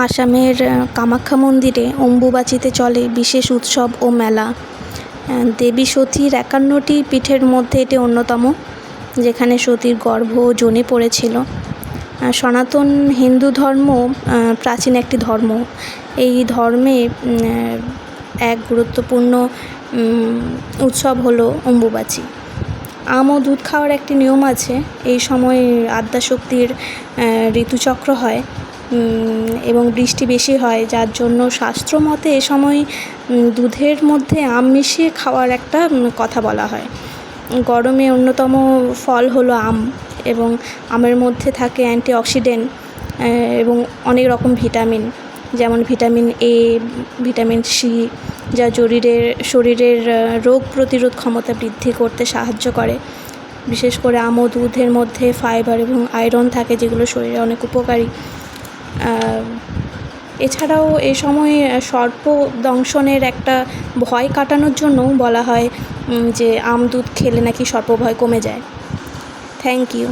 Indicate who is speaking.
Speaker 1: আসামের কামাখ্যা মন্দিরে অম্বুবাচীতে চলে বিশেষ উৎসব ও মেলা। দেবী সতীর একান্নটি পিঠের মধ্যে এটি অন্যতম, যেখানে সতীর গর্ভ যোনি পড়েছিল। সনাতন হিন্দু ধর্ম প্রাচীন একটি ধর্ম। এই ধর্মে এক গুরুত্বপূর্ণ উৎসব হলো অম্বুবাচী। আম ও দুধ খাওয়ার একটি নিয়ম আছে। এই সময় আদ্যাশক্তির ঋতুচক্র হয়। এবং বৃষ্টি বেশি হয়, যার জন্য শাস্ত্র মতে এ সময় দুধের মধ্যে আম মিশিয়ে খাওয়ার একটা কথা বলা হয়। গরমে অন্যতম ফল হলো আম এবং আমের মধ্যে থাকে অ্যান্টিঅক্সিডেন্ট এবং অনেক রকম ভিটামিন, যেমন ভিটামিন এ, ভিটামিন সি, যা শরীরের শরীরের রোগ প্রতিরোধ ক্ষমতা বৃদ্ধি করতে সাহায্য করে। বিশেষ করে আম ও দুধের মধ্যে ফাইবার এবং আয়রন থাকে, যেগুলো শরীরে অনেক উপকারী। এছাড়াও এ সময়ে সর্প দংশনের একটা ভয় কাটানোর জন্যও বলা হয় যে আম দুধ খেলে নাকি সর্প ভয় কমে যায়। Thank you